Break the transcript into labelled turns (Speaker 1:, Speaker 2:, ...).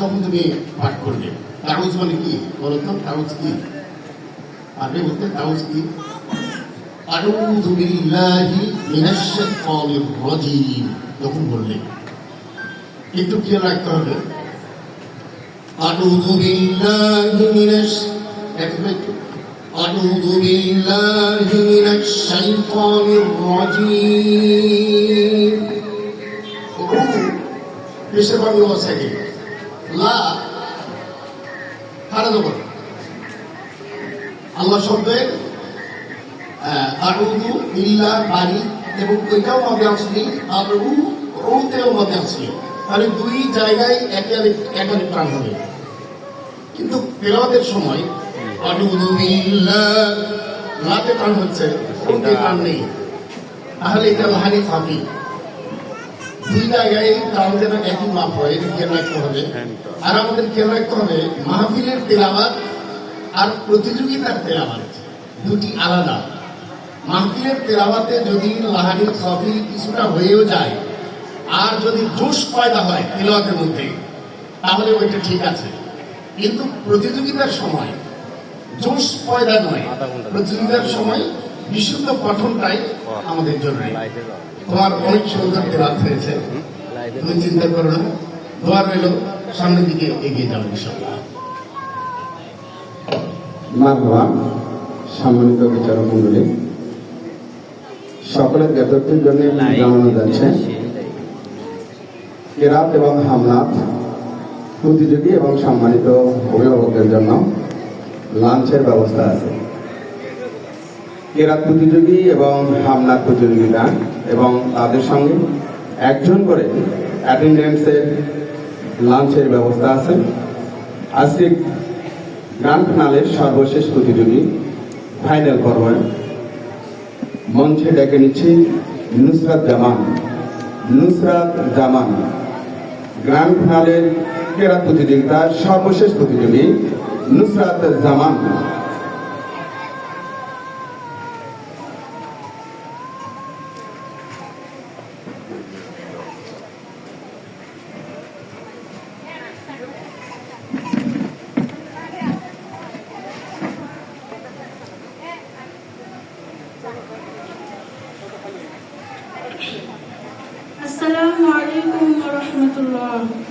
Speaker 1: যখন তুমি পাঠ করবে তাউজ মানে কি বলো তো তাউজ কি আগে বলতে তাউজ কি আউযু বিল্লাহি মিনাশ শাইতানির রাজিম যখন বললে একটু খেয়াল রাখতে হবে আউযু বিল্লাহি মিনাশ একটু একটু أعوذ بالله من الشيطان الرجيم বেশিরভাগ লোক থাকে লা হারা আল্লাহ শব্দের ইল্লা বাড়ি এবং ওইটাও আসলি রুতেও আসলি তাহলে দুই জায়গায় একাধিক একাধিক প্রাণ হবে। কিন্তু তেলাওয়াতের সময় আড়ুদু ইল্লা, লাতে প্রাণ হচ্ছে, রুতে প্রাণ নেই। তাহলে এটা লাহানি খাফি দুই জায়গায় যেন একই মাপ হয় এটা খেয়াল রাখতে হবে। আর আমাদের খেয়াল রাখতে হবে মাহফিলের তেলাওয়াত আর প্রতিযোগিতার তেলাওয়াত দুটি আলাদা। মাহফিলের তেলাওয়াতে যদি লাহানি খাফি কিছুটা হয়েও যায় আর যদি জোশ পয়দা হয় তেলাওয়াতের মধ্যে তাহলে ওইটা ঠিক আছে। কিন্তু প্রতিযোগিতার সময় জোশ পয়দা নয় প্রতিযোগিতার সময় বিশুদ্ধ পঠনটাই আমাদের জরুরি তোমার অনেক সুন্দর তেলাত হয়েছে। তুমি চিন্তা করো না দোয়া রইল, সামনের দিকে এগিয়ে যাও ইনশাল্লাহ
Speaker 2: সম্মানিত বিচারক মন্ডলী সকলের জ্ঞাতত্বের জন্য জানানো যাচ্ছে কেরাত এবং হামনাথ প্রতিযোগী এবং সম্মানিত অভিভাবকদের জন্য লাঞ্চের ব্যবস্থা আছে। কেরাত প্রতিযোগী এবং হামনাথ প্রতিযোগিতা এবং তাদের সঙ্গে একজন করে অ্যাটেন্ডেন্সের লাঞ্চের ব্যবস্থা আছে। আজকে গ্রান্ড ফিনালের সর্বশেষ প্রতিযোগী ফাইনাল পর্বে মঞ্চে ডেকে নিচ্ছি নুসরাত জামান। নুসরাত জামান গ্র্যান্ড ফিনালের ক্রীড়া প্রতিযোগিতার সর্বশেষ প্রতিযোগী নুসরাত জামান।
Speaker 3: Allah.